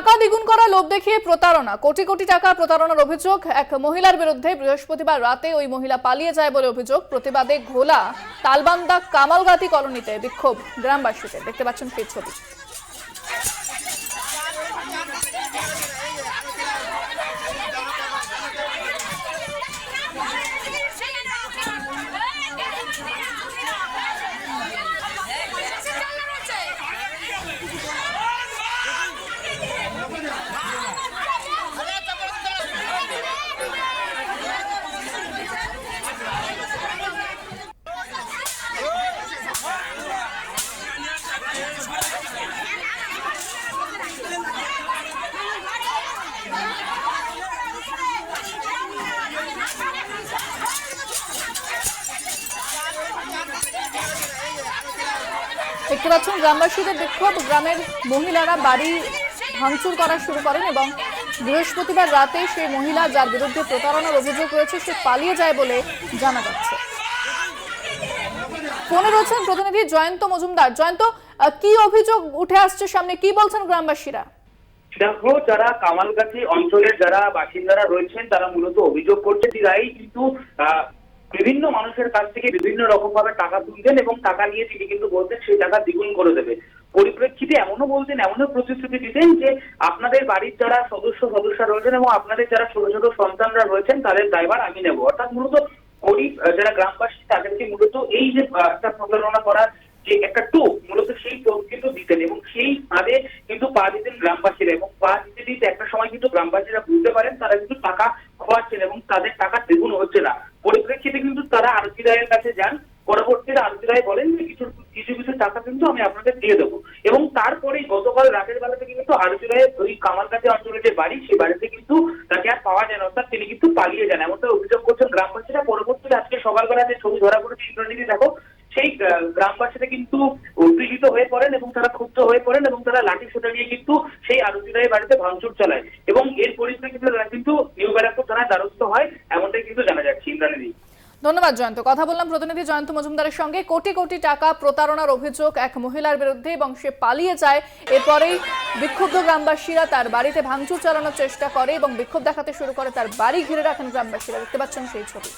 টাকা দ্বিগুণ করা লোভ দেখিয়ে প্রতারণা। কোটি কোটি টাকা প্রতারণার অভিযোগ। এক মহিলার বিরুদ্ধে বৃহস্পতিবার রাতে ওই মহিলা পালিয়ে যায় বলে অভিযোগ। প্রতিবাদে ঘোলা তালবান্দা কামালগাতি কলোনিতে বিক্ষোভ। গ্রামবাসীদের দেখতে পাচ্ছেন সেই ছবি। দেখতে পাচ্ছেন, গ্রামবাসীদের বিক্ষোভ গ্রামের মহিলারা বাড়ি ভাঙচুর করা শুরু করেন এবং বৃহস্পতিবার রাতে সেই মহিলা যার বিরুদ্ধে প্রতারণার অভিযোগ রয়েছে, সে পালিয়ে যায় বলে জানা যাচ্ছে। ফোনে রয়েছেন প্রতিনিধি জয়ন্ত মজুমদার। জয়ন্ত কি অভিযোগ উঠে আসছে সামনে? কি বলছেন গ্রামবাসীরা? দেখো, যারা কামালগাছি অঞ্চলের যারা বাসিন্দারা রয়েছেন, তারা মূলত অভিযোগ করছেন তারাই কিন্তু বিভিন্ন মানুষের কাছ থেকে বিভিন্ন রকম ভাবে টাকা তুলতেন এবং টাকা নিয়ে তিনি কিন্তু বলতেন, সেই টাকা দ্বিগুণ করে দেবে। পরিপ্রেক্ষিতে এমনও বলতেন, এমনও প্রতিশ্রুতি দিতেন যে আপনাদের বাড়ির যারা সদস্য সদস্য রয়েছেন এবং আপনাদের যারা ছোট ছোট সন্তানরা রয়েছেন, তাদের দায়ভার আমি নেব। অর্থাৎ মূলত গরিব যারা গ্রামবাসী, তাদেরকে মূলত এই যে একটা প্রতারণা করার যে একটা টোপ, মূলত সেই টোপ কিন্তু দিতেন এবং সেই ফাঁদে কিন্তু পা দিতেন গ্রামবাসীরা এবং পা দিতে দিতে একটা সময় কিন্তু গ্রামবাসীরা বুঝতে পারেন, তারা কিন্তু টাকা খোয়াচ্ছেন এবং তাদের টাকা দ্বিগুণ হচ্ছে না পরিপ্রেক্ষিতে কিন্তু তারা আরতি রায়ের কাছে যান পরবর্তীতে আরতি রায় বলেন যে কিছু কিছু কিছু টাকা কিন্তু আমি আপনাদের দিয়ে দেবো। এবং তারপরেই গতকাল রাতের বেলাতে কিন্তু আরতি রায়ের ওই কামালকাছি অঞ্চলের যে বাড়ি, সেই বাড়িতে কিন্তু তাকে আর পাওয়া যায় না। অর্থাৎ তিনি কিন্তু পালিয়ে যান। এমনটা অভিযোগ করছেন গ্রামবাসীরা। পরবর্তীতে আজকে সকালবেলা যে ছবি ধরা পড়েছে ইন্দ্রনীতি দেখো, সেই গ্রামবাসীরা কিন্তু উত্তেজিত হয়ে পড়েন এবং তারা ক্ষুব্ধ হয়ে পড়েন এবং তারা লাঠি সোটা নিয়ে কিন্তু সেই আরতি রায়ের বাড়িতে ভাঙচুর চালায়। এবং এর পরিপ্রেক্ষিতে তারা কিন্তু নিউ ব্যারাকপুর থানায় দ্বারস্থ হয়। এমনটাই কিন্তু জানা যাচ্ছে ইন্দ্রাণী ধন্যবাদ জয়ন্ত। কথা বললাম প্রতিনিধি জয়ন্ত মজুমদারের সঙ্গে। কোটি কোটি টাকা প্রতারণার অভিযোগ এক মহিলার বিরুদ্ধে এবং সে পালিয়ে যায়। এরপরেই বিক্ষুব্ধ গ্রামবাসীরা তার বাড়িতে ভাঙচুর চালানোর চেষ্টা করে এবং বিক্ষোভ দেখাতে শুরু করে। তার বাড়ি ঘিরে রাখেন গ্রামবাসীরা। দেখতে পাচ্ছেন সেই ছবি।